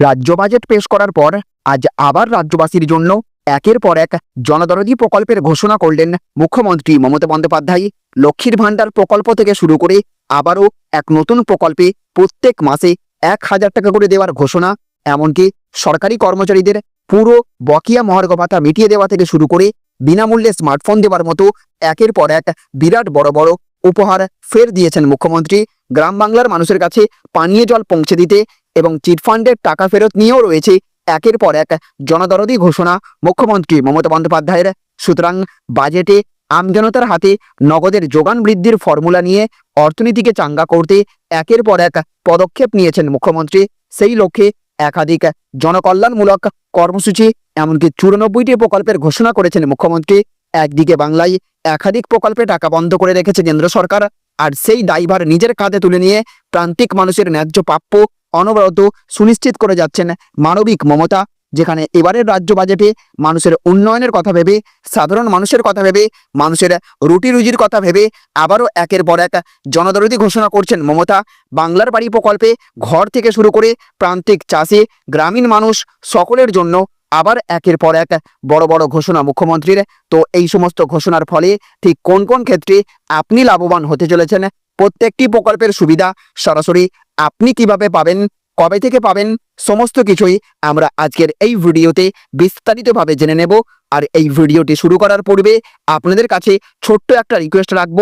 রাজ্য বাজেট পেশ করার পর আজ আবার রাজ্যবাসীর জন্য একের পর এক জনদরদি প্রকল্পের ঘোষণা করলেন মুখ্যমন্ত্রী মমতা বন্দ্যোপাধ্যায়। লক্ষ্মীর ভাণ্ডার প্রকল্প থেকে শুরু করে আবারও এক নতুন প্রকল্পে প্রত্যেক মাসে এক হাজার টাকা করে দেওয়ার ঘোষণা, এমনকি সরকারি কর্মচারীদের পুরো বকিয়া মহার্ঘ ভাতা মিটিয়ে দেওয়া থেকে শুরু করে বিনামূল্যে স্মার্টফোন দেওয়ার মতো একের পর এক বিরাট বড় বড় উপহার ফের দিয়েছেন মুখ্যমন্ত্রী। গ্রাম বাংলার মানুষের কাছে পানীয় জল পৌঁছে দিতে এবং চিটফান্ডের টাকা ফেরত নিয়েও রয়েছে একের পর এক জনদরদি ঘোষণা। মুখ্যমন্ত্রী মমতা বন্দ্যোপাধ্যায়ের। সুতরাং বাজেটে আমজনতার হাতে নগদের যোগান বৃদ্ধির ফর্মুলা নিয়ে অর্থনীতিকে চাঙ্গা করতে একের পর এক পদক্ষেপ নিয়েছেন মুখ্যমন্ত্রী। সেই লক্ষ্যে একাধিক জনকল্যাণমূলক কর্মসূচি, এমনকি চুরানব্বইটি প্রকল্পের ঘোষণা করেছেন মুখ্যমন্ত্রী। একদিকে বাংলায় একাধিক প্রকল্পে টাকা বন্ধ করে রেখেছে কেন্দ্র সরকার। আর সেই দায়ভার নিজের কাঁধে তুলে নিয়ে প্রান্তিক মানুষের ন্যায্য প্রাপ্য অনবরত সুনিশ্চিত করে যাচ্ছেন মানবিক মমতা, যেখানে এবারের রাজ্য বাজেটে মানুষের উন্নয়নের কথা ভেবে, সাধারণ মানুষের কথা ভেবে, মানুষের রুটি রুজির কথা ভেবে আবারও একের পর এক জনদরদি ঘোষণা করছেন মমতা। বাংলার বাড়ি প্রকল্পে ঘর থেকে শুরু করে প্রান্তিক চাষি, গ্রামীণ মানুষ সকলের জন্য আবার একের পর এক বড় বড় ঘোষণা মুখ্যমন্ত্রীর। তো এই সমস্ত ঘোষণার ফলে ঠিক কোন কোন ক্ষেত্রে আপনি লাভবান হতে চলেছেন? প্রত্যেকটি প্রকল্পের সুবিধা সরাসরি আপনি কীভাবে পাবেন? কবে থেকে পাবেন? সমস্ত কিছুই আমরা আজকের এই ভিডিওতে বিস্তারিতভাবে জেনে নেব। আর এই ভিডিওটি শুরু করার পূর্বে আপনাদের কাছে ছোট্ট একটা রিকোয়েস্ট রাখব।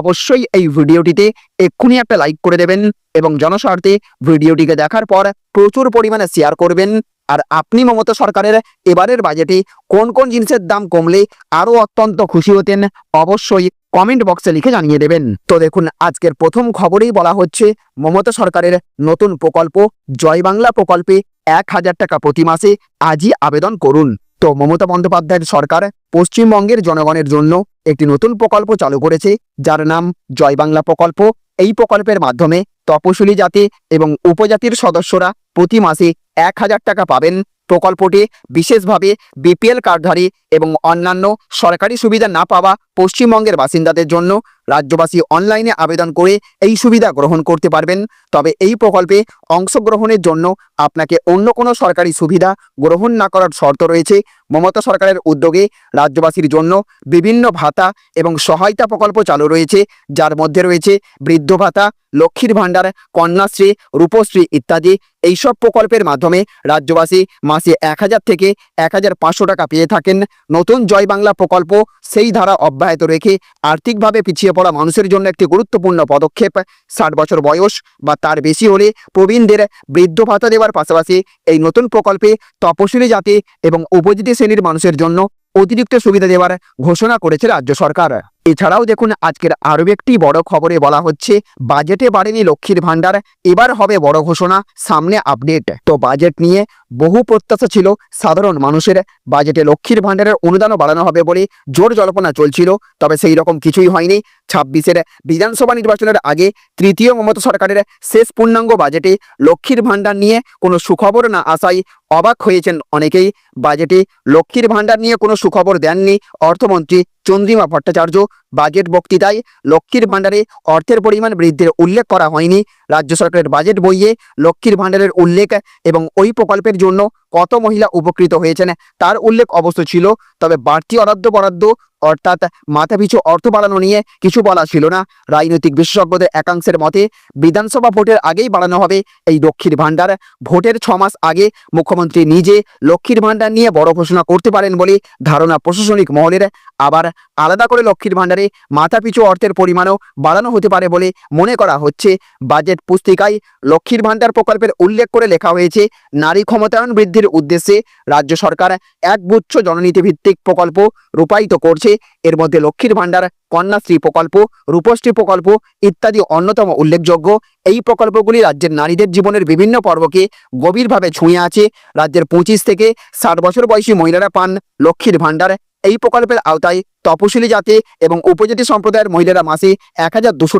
অবশ্যই এই ভিডিওটিতে এক্ষুনি একটা লাইক করে দেবেন এবং জনস্বার্থে ভিডিওটিকে দেখার পর প্রচুর পরিমাণে শেয়ার করবেন। আর আপনি মমতা সরকারের এবারের বাজেটে কোন কোন জিনিসের দাম কমলে আরও অত্যন্ত খুশি হতেন অবশ্যই কমেন্ট বক্সে লিখে জানিয়ে দেবেন। তো দেখুন, আজকের প্রথম খবরেই বলা হচ্ছে মমতা সরকারের নতুন প্রকল্প জয় বাংলা প্রকল্পে এক হাজার টাকা প্রতি মাসে আজই আবেদন করুন। তো মমতা বন্দ্যোপাধ্যায়ের সরকার পশ্চিমবঙ্গের জনগণের জন্য একটি নতুন প্রকল্প চালু করেছে, যার নাম জয় বাংলা প্রকল্প। এই প্রকল্পের মাধ্যমে তপশিলি জাতি এবং উপজাতির সদস্যরা প্রতি মাসে এক হাজার টাকা পাবেন। প্রকল্পটি বিশেষভাবে বিপিএল কার্ডধারী এবং অন্যান্য সরকারি সুবিধা না পাওয়া পশ্চিমবঙ্গের বাসিন্দাদের জন্য রাজ্যবাসী অনলাইনে আবেদন করে এই সুবিধা গ্রহণ করতে পারবেন। তবে এই প্রকল্পে অংশগ্রহণের জন্য আপনাকে অন্য কোনো সরকারি সুবিধা গ্রহণ না করার শর্ত রয়েছে। মমতা সরকারের উদ্যোগে রাজ্যবাসীর জন্য বিভিন্ন ভাতা এবং সহায়তা প্রকল্প চালু রয়েছে। যার মধ্যে রয়েছে বৃদ্ধ ভাতা, লক্ষ্মীর ভাণ্ডার, কন্যাশ্রী, রূপশ্রী ইত্যাদি। এইসব প্রকল্পের মাধ্যমে রাজ্যবাসী মাসে এক হাজার থেকে এক হাজার পাঁচশো টাকা পেয়ে থাকেন। নতুন জয় বাংলা প্রকল্প সেই ধারা অব্যাহত রেখে আর্থিকভাবে পিছিয়ে পড়া মানুষের জন্য একটি গুরুত্বপূর্ণ পদক্ষেপ। ষাট বছর বয়স বা তার বেশি হলে প্রবীণদের বৃদ্ধ ভাতা দেওয়ার পাশাপাশি এই নতুন প্রকল্পে তপশিলি জাতি এবং উপজাতি শ্রেণির মানুষের জন্য অতিরিক্ত সুবিধা দেওয়ার ঘোষণা করেছে রাজ্য সরকার। এছাড়াও দেখুন, আজকের আরও একটি বড় খবরে বলা হচ্ছে, বাজেটে বাড়েনি লক্ষ্মীর ভাণ্ডার, এবার হবে বড় ঘোষণা, সামনে আপডেট। তো বাজেট নিয়ে বহু প্রত্যাশা ছিল, সাধারণ মানুষের বাজেটে লক্ষ্মীর ভাণ্ডারের অনুদানও বাড়ানো হবে বলে জোর জল্পনা চলছিল, তবে সেই রকম কিছুই হয়নি। ছাব্বিশের বিধানসভা নির্বাচনের আগে তৃতীয় মমতা সরকারের শেষ পূর্ণাঙ্গ বাজেটে লক্ষ্মীর ভাণ্ডার নিয়ে কোনো সুখবর না আসায় অবাক হয়েছেন অনেকেই। বাজেটে লক্ষ্মীর ভাণ্ডার নিয়ে কোনো সুখবর দেননি অর্থমন্ত্রী চন্দ্রিমা ভট্টাচার্য বাজেট বক্তৃতায় লক্ষ্মীর ভাণ্ডারে অর্থের পরিমাণ বৃদ্ধির উল্লেখ করা হয়নি। রাজ্য সরকারের বাজেট বইয়ে লক্ষ্মীর ভাণ্ডারের উল্লেখ এবং ওই প্রকল্পের জন্য কত মহিলা উপকৃত হয়েছেন তার উল্লেখ অবশ্য ছিল, তবে বাড়তি অরাদ্য বরাদ্দ অর্থাৎ মাথাপিছু অর্থ বাড়ানো নিয়ে কিছু বলা ছিল না। রাজনৈতিক বিশেষজ্ঞদের একাংশের মতে, বিধানসভা ভোটের আগেই বাড়ানো হবে এই লক্ষ্মীর ভাণ্ডার। ভোটের ছ মাস আগে মুখ্যমন্ত্রী নিজে লক্ষ্মীর ভাণ্ডার নিয়ে বড় ঘোষণা করতে পারেন বলে ধারণা প্রশাসনিক মহলের। আবার আলাদা করে লক্ষ্মীর ভাণ্ডারে মাথাপিছু অর্থের পরিমাণও বাড়ানো হতে পারে বলে মনে করা হচ্ছে। বাজেট পুস্তিকায় লক্ষ্মীর ভাণ্ডার প্রকল্পের উল্লেখ করে লেখা হয়েছে, নারী ক্ষমতায়ন বৃদ্ধির উদ্দেশ্যে রাজ্য সরকার এক গুচ্ছ জননীতি ভিত্তিক প্রকল্প রূপায়িত করছে। এর মধ্যে লক্ষ্মীর ভাণ্ডার, কন্যাশ্রী প্রকল্প, রূপশ্রী প্রকল্প ইত্যাদি অন্যতম উল্লেখযোগ্য। এই প্রকল্পগুলি রাজ্যের নারীদের জীবনের বিভিন্ন পর্বকে গভীরভাবে ছুঁয়ে আছে। রাজ্যের পঁচিশ থেকে ষাট বছর বয়সী মহিলারা পান লক্ষ্মীর ভাণ্ডার। এই প্রকল্পের আওতায় তপশিলি জাতি এবং উপজাতি সম্প্রদায়ের মহিলারা মাসে এক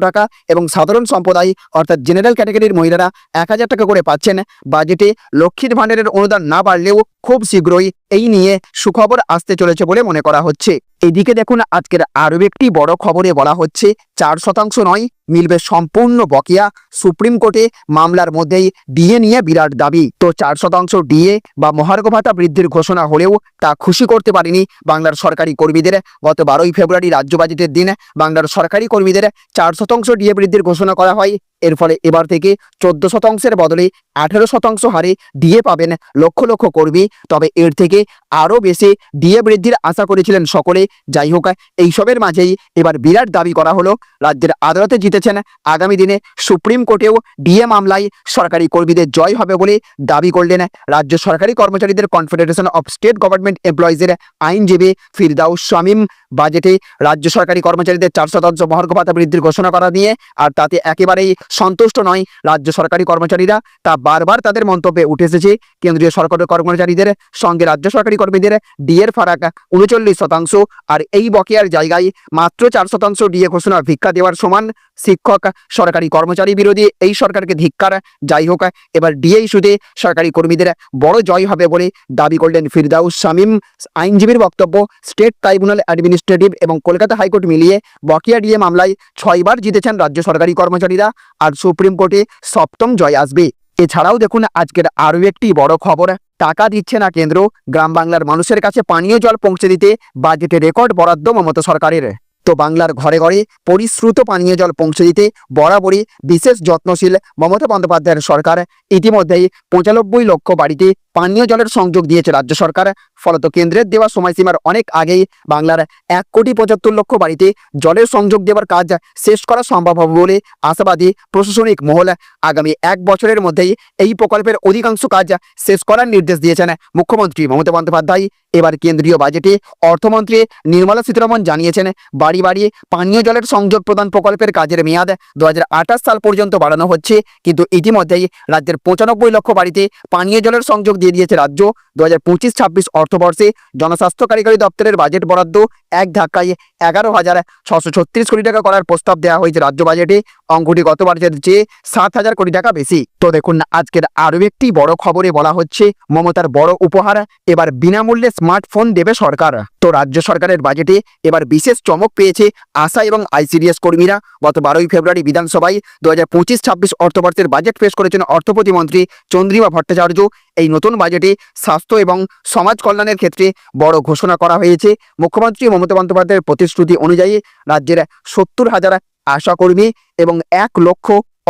টাকা এবং সাধারণ সম্প্রদায়, অর্থাৎ জেনারেল ক্যাটাগরির মহিলারা এক হাজার টাকা করে পাচ্ছেন। বাজেটে লক্ষ্মীর ভাণ্ডারের অনুদান না বাড়লেও খুব শীঘ্রই এই নিয়ে সুখবর আসতে চলেছে বলে মনে করা হচ্ছে। এদিকে দেখুন, আজকের আরও একটি বড় খবরে বলা হচ্ছে, চার শতাংশ নয়, মিলবে সম্পূর্ণ বকেয়া। সুপ্রিম কোর্টে মামলার মধ্যেই ডিএ নিয়ে বিরাট দাবি। তো চার শতাংশ ডিএ বা মহার্ঘ ভাতা বৃদ্ধির ঘোষণা হলেও তা খুশি করতে পারেনি বাংলার সরকারি কর্মীদের। গত বারোই ফেব্রুয়ারি রাজ্য বাজেটের দিন বাংলার সরকারি কর্মীদের চার শতাংশ ডিএ বৃদ্ধির ঘোষণা করা হয়। এর ফলে এবার থেকে চোদ্দ শতাংশের বদলে আঠেরো শতাংশ হারে ডিএ পাবেন লক্ষ লক্ষ কর্মী। তবে এর থেকে আরও বেশি ডিএ বৃদ্ধির আশা করেছিলেন সকলে। যাই হোক, এইসবের মাঝেই এবার বিরাট দাবি করা হলো, রাজ্যের আদালতে জিতেছেন। আগামী দিনে সুপ্রিম কোর্টেও ডিএ মামলায় সরকারি কর্মীদের জয় হবে বলে দাবি করলেন রাজ্য সরকারি কর্মচারীদের কনফেডারেশন অফ স্টেট গভর্নমেন্ট এমপ্লয়িজের আইনজীবী ফিরদাউস শামীম। বাজেটে রাজ্য সরকারি কর্মচারীদের চার শতাংশ মহার্ঘ ভাতা বৃদ্ধির ঘোষণা করা নিয়ে আর তাতে একেবারেই সন্তুষ্ট নয় রাজ্য সরকারি কর্মচারীরা। তা বারবার তাদের মন্তব্যে উঠে এসেছে। কেন্দ্রীয় সরকারের কর্মচারীদের সঙ্গে রাজ্য সরকারি কর্মীদের ডিএর ফারাক উনচল্লিশ শতাংশ আর এই বকেয়ার জায়গায় মাত্র চার শতাংশ ডিএ ঘোষণা ভিক্ষা দেওয়ার সমান শিক্ষক, সরকারি কর্মচারী বিরোধী এই সরকারকে ধিক্কার। যাই হোক, এবার ডিএ ইস্যুতে সরকারি কর্মীদের বড় জয় হবে বলে দাবি করলেন ফিরদাউস শামীম। আইনজীবীর বক্তব্য, স্টেট ট্রাইব্যুনাল অ্যাডমিনিস্ট্রেটিভ এবং কলকাতা হাইকোর্ট মিলিয়ে বকেয়া ডিএ মামলায় ছয়বার জিতেছেন রাজ্য সরকারি কর্মচারীরা আর সুপ্রিম কোর্টে সপ্তম জয় আসবে। এছাড়াও দেখুন, আজকের আরও একটি বড় খবর, টাকা দিচ্ছে না কেন্দ্র, গ্রাম বাংলার মানুষের কাছে পানীয় জল পৌঁছে দিতে বাজেটে রেকর্ড বরাদ্দ মমতা সরকারের। তো বাংলার ঘরে ঘরে পরিশ্রুত পানীয় জল পৌঁছে দিতে বরাবরই বিশেষ যত্নশীল মমতা বন্দ্যোপাধ্যায়ের সরকার ইতিমধ্যেই পঁচানব্বই লক্ষ বাড়িতে পানীয় জলের সংযোগ দিয়েছে রাজ্য সরকার। ফলত কেন্দ্রের দেওয়া সময়সীমার অনেক আগেই বাংলার এক কোটি পঁচাত্তর লক্ষ বাড়িতে জলের সংযোগ দেওয়ার কাজ শেষ করা সম্ভব হবে বলে আশাবাদী প্রশাসনিক মহল আগামী এক বছরের মধ্যেই এই প্রকল্পের অধিকাংশ কাজ শেষ করার নির্দেশ দিয়েছেন মুখ্যমন্ত্রী মমতা বন্দ্যোপাধ্যায়। এবার কেন্দ্রীয় বাজেটে অর্থমন্ত্রী নির্মলা সীতারমন জানিয়েছেন, বাড়ি বাড়ি পানীয় জলের সংযোগ প্রদান প্রকল্পের কাজের মেয়াদ দু হাজার আঠাশ সাল পর্যন্ত বাড়ানো হচ্ছে। কিন্তু ইতিমধ্যেই রাজ্যের পঁচানব্বই লক্ষ বাড়িতে পানীয় জলের সংযোগ দিয়ে দিয়েছে রাজ্য। দু হাজার পঁচিশ, ছাব্বিশ অর্থবর্ষে জনস্বাস্থ্য কারিগরি দপ্তরের বাজেট বরাদ্দ এক ধাক্কায় এগারো হাজার ছশো ছত্রিশ কোটি টাকা করার প্রস্তাব দেওয়া হয়েছে রাজ্য বাজেটে। অঙ্কটি গত বাজেটের চেয়ে সাত হাজার কোটি টাকা বেশি। তো দেখুন, আজকের আরও একটি বড় খবরে বলা হচ্ছে, মমতার বড় উপহার এবার বিনামূল্যে স্মার্টফোন দেবে সরকার। তো রাজ্য সরকারের বাজেটে এবার বিশেষ চমক পেয়েছে আশা এবং আইসিডিএস কর্মীরা। গত বারোই ফেব্রুয়ারি বিধানসভায় দু হাজার পঁচিশ ছাব্বিশ অর্থবর্ষের বাজেট পেশ করেছেন অর্থ প্রতিমন্ত্রী চন্দ্রিমা ভট্টাচার্য। এই নতুন বাজেটে স্বাস্থ্য এবং সমাজ কল্যাণের ক্ষেত্রে বড় ঘোষণা করা হয়েছে। মুখ্যমন্ত্রী মমতা বন্দ্যোপাধ্যায়ের প্রতিশ্রুতি অনুযায়ী রাজ্যের সত্তর হাজার আশা কর্মী এবং এক লক্ষ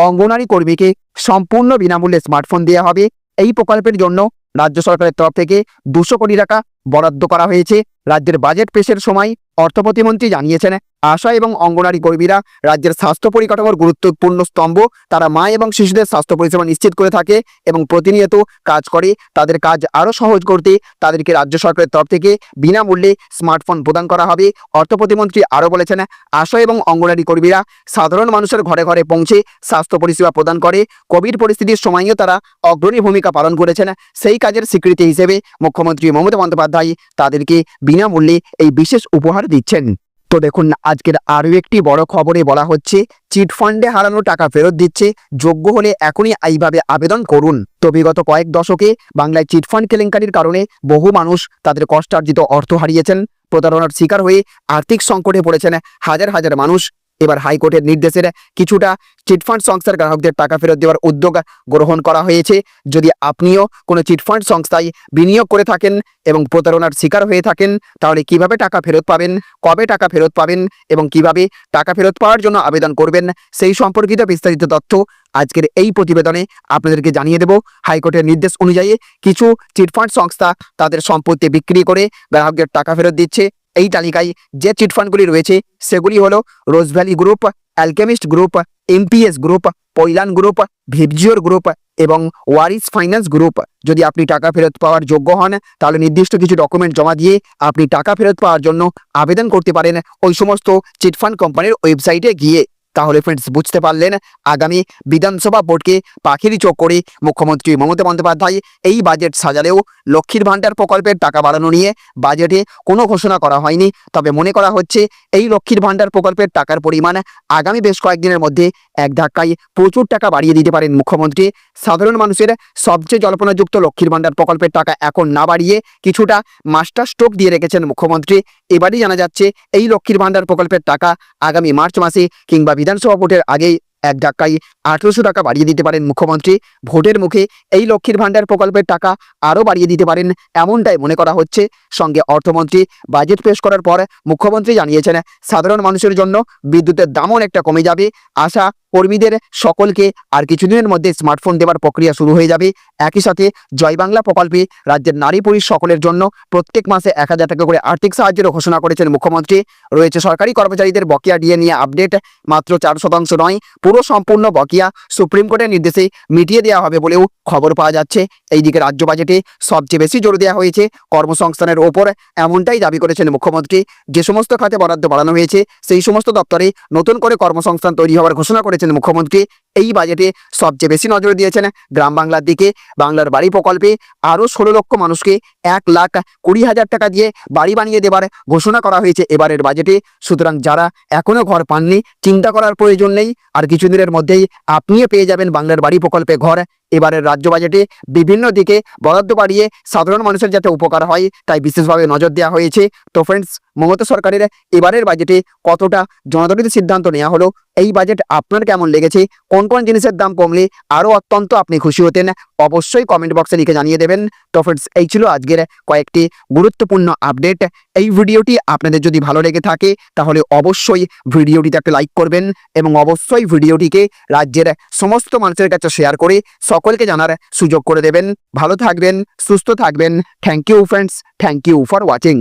অঙ্গনারী কর্মীকে সম্পূর্ণ বিনামূল্যে স্মার্টফোন দেওয়া হবে। এই প্রকল্পের জন্য রাজ্য সরকারের তরফ থেকে দুশো কোটি টাকা বরাদ্দ করা হয়েছে। রাজ্যের বাজেট পেশের সময় অর্থ প্রতিমন্ত্রী জানিয়েছেন, আশা এবং অঙ্গনারী কর্মীরা রাজ্যের স্বাস্থ্য পরিকাঠামোর গুরুত্বপূর্ণ স্তম্ভ। তারা মা এবং শিশুদের স্বাস্থ্য পরিষেবা নিশ্চিত করে থাকে এবং প্রতিনিয়ত কাজ করে। তাদের কাজ আরও সহজ করতে তাদেরকে রাজ্য সরকারের তরফ থেকে বিনামূল্যে স্মার্টফোন প্রদান করা হবে। অর্থ প্রতিমন্ত্রী আরও বলেছেন, আশা এবং অঙ্গনারী কর্মীরা সাধারণ মানুষের ঘরে ঘরে পৌঁছে স্বাস্থ্য পরিষেবা প্রদান করে। কোভিড পরিস্থিতির সময়ও তারা অগ্রণী ভূমিকা পালন করেছেন। সেই কাজের স্বীকৃতি হিসেবে মুখ্যমন্ত্রী মমতা বন্দ্যোপাধ্যায় তাদেরকে বিনামূল্যে এই বিশেষ উপহার দিচ্ছেন। তো দেখুন, আজকের আরও একটি বড় খবরে বলা হচ্ছে চিটফান্ডে হারানো টাকা ফেরত দিচ্ছে, যোগ্য হলে এখনই এইভাবে আবেদন করুন। তো বিগত কয়েক দশকে বাংলায় চিটফান্ড কেলেঙ্কারির কারণে বহু মানুষ তাদের কষ্টার্জিত অর্থ হারিয়েছেন। প্রতারণার শিকার হয়ে আর্থিক সংকটে পড়েছেন হাজার হাজার মানুষ। এবার হাইকোর্টের নির্দেশের কিছুটা চিটফান্ড সংস্থার গ্রাহকদের টাকা ফেরত দেওয়ার উদ্যোগ গ্রহণ করা হয়েছে। যদি আপনিও কোনো চিটফান্ড সংস্থায় বিনিয়োগ করে থাকেন এবং প্রতারণার শিকার হয়ে থাকেন, তাহলে কীভাবে টাকা ফেরত পাবেন, কবে টাকা ফেরত পাবেন এবং কীভাবে টাকা ফেরত পাওয়ার জন্য আবেদন করবেন, সেই সম্পর্কিত বিস্তারিত তথ্য আজকের এই প্রতিবেদনে আপনাদেরকে জানিয়ে দেব। হাইকোর্টের নির্দেশ অনুযায়ী কিছু চিটফান্ড সংস্থা তাদের সম্পত্তি বিক্রি করে গ্রাহকদের টাকা ফেরত দিচ্ছে। এই তালিকায় যে চিটফান্ডগুলি রয়েছে, সেগুলি হলো Rose Valley group Alchemist group MPS group Pailan group Vibgyor group এবং ওয়ারিস ফাইন্যান্স গ্রুপ যদি আপনি টাকা ফেরত পাওয়ার যোগ্য হন, তাহলে নির্দিষ্ট কিছু ডকুমেন্ট জমা দিয়ে আপনি টাকা ফেরত পাওয়ার জন্য আবেদন করতে পারেন ওই সমস্ত চিটফান্ড কোম্পানির ওয়েবসাইটে গিয়ে। তাহলে ফ্রেন্ডস বুঝতে পারলেন আগামী বিধানসভা ভোটকে পাখির চোখ করে মুখ্যমন্ত্রী মমতা বন্দ্যোপাধ্যায় এই বাজেট সাজালেও লক্ষ্মীর ভাণ্ডার প্রকল্পের টাকা বাড়ানো নিয়ে বাজেটে কোনো ঘোষণা করা হয়নি। তবে মনে করা হচ্ছে এই লক্ষ্মীর ভাণ্ডার প্রকল্পের টাকার পরিমাণ আগামী বেশ কয়েকদিনের মধ্যে এক ধাক্কায় প্রচুর টাকা বাড়িয়ে দিতে পারেন মুখ্যমন্ত্রী। সাধারণ মানুষের সবচেয়ে জল্পনাযুক্ত লক্ষ্মীর ভাণ্ডার প্রকল্পের টাকা এখন না বাড়িয়ে কিছুটা মাস্টার স্ট্রোক দিয়ে রেখেছেন মুখ্যমন্ত্রী। এবারই জানা যাচ্ছে এই লক্ষ্মীর ভাণ্ডার প্রকল্পের টাকা আগামী মার্চ মাসে কিংবা বিধানসভা ভোটের আগেই এক ধাক্কায় আঠেরোশো টাকা বাড়িয়ে দিতে পারেন মুখ্যমন্ত্রী। ভোটের মুখে এই লক্ষ্মীর ভাণ্ডার প্রকল্পের টাকা আরও বাড়িয়ে দিতে পারেন এমনটাই মনে করা হচ্ছে। সঙ্গে অর্থমন্ত্রী বাজেট পেশ করার পর মুখ্যমন্ত্রী জানিয়েছেন, সাধারণ মানুষের জন্য বিদ্যুতের দামও অনেকটা কমে যাবে। আশা কর্মীদের সকলকে আর কিছুদিনের মধ্যে স্মার্টফোন দেওয়ার প্রক্রিয়া শুরু হয়ে যাবে। একই সাথে জয় বাংলা প্রকল্পে রাজ্যের নারী পুরুষ সকলের জন্য প্রত্যেক মাসে এক হাজার টাকা করে আর্থিক সাহায্যের ঘোষণা করেছেন মুখ্যমন্ত্রী। রয়েছে সরকারি কর্মচারীদের বকেয়া ডিএ নিয়ে আপডেট মাত্র চার শতাংশ নয়, পুরো সম্পূর্ণ বকেয়া সুপ্রিম কোর্টের নির্দেশে মিটিয়ে দেওয়া হবে বলেও খবর পাওয়া যাচ্ছে। এইদিকে রাজ্য বাজেটে সবচেয়ে বেশি জোর দেওয়া হয়েছে কর্মসংস্থানের ওপর, এমনটাই দাবি করেছেন মুখ্যমন্ত্রী। যে সমস্ত খাতে বরাদ্দ বাড়ানো হয়েছে, সেই সমস্ত দপ্তরে নতুন করে কর্মসংস্থান তৈরি হওয়ার ঘোষণা করেছেন মুখ্যমন্ত্রী এই বাজেটে সবচেয়ে বেশি নজর দিয়েছেন গ্রাম বাংলার দিকে, বাংলার বাড়ি প্রকল্পে আরও ষোলো লক্ষ মানুষকে এক লাখ কুড়ি হাজার টাকা দিয়ে বাড়ি বানিয়ে দেবার ঘোষণা করা হয়েছে এবারের বাজেটে। সুতরাং যারা এখনও ঘর পাননি, চিন্তা করার প্রয়োজন নেই। আর কিছুদিনের মধ্যেই আপনিও পেয়ে যাবেন বাংলার বাড়ি প্রকল্পে ঘর। এবারের রাজ্য বাজেটে বিভিন্ন দিকে বরাদ্দ বাড়িয়ে সাধারণ মানুষের যাতে উপকার হয়, তাই বিশেষভাবে নজর দেওয়া হয়েছে। তো ফ্রেন্ডস মমতা সরকারের এবারের বাজেটে কতটা জনদরিত সিদ্ধান্ত নেওয়া হলো, এই বাজেট আপনার কেমন লেগেছে, কোন কোন জিনিসের দাম কমলে আরও অত্যন্ত আপনি খুশি হতেন, অবশ্যই কমেন্ট বক্সে লিখে জানিয়ে দেবেন। তো ফ্রেন্ডস এই ছিল আজকের কয়েকটি গুরুত্বপূর্ণ আপডেট এই ভিডিওটি আপনাদের যদি ভালো লেগে থাকে, তাহলে অবশ্যই ভিডিওটিতে একটা লাইক করবেন এবং অবশ্যই ভিডিওটিকে রাজ্যের সমস্ত মানুষের কাছে শেয়ার করে সকলকে জানার সুযোগ করে দেবেন। ভালো থাকবেন, সুস্থ থাকবেন। Thank you friends thank you for watching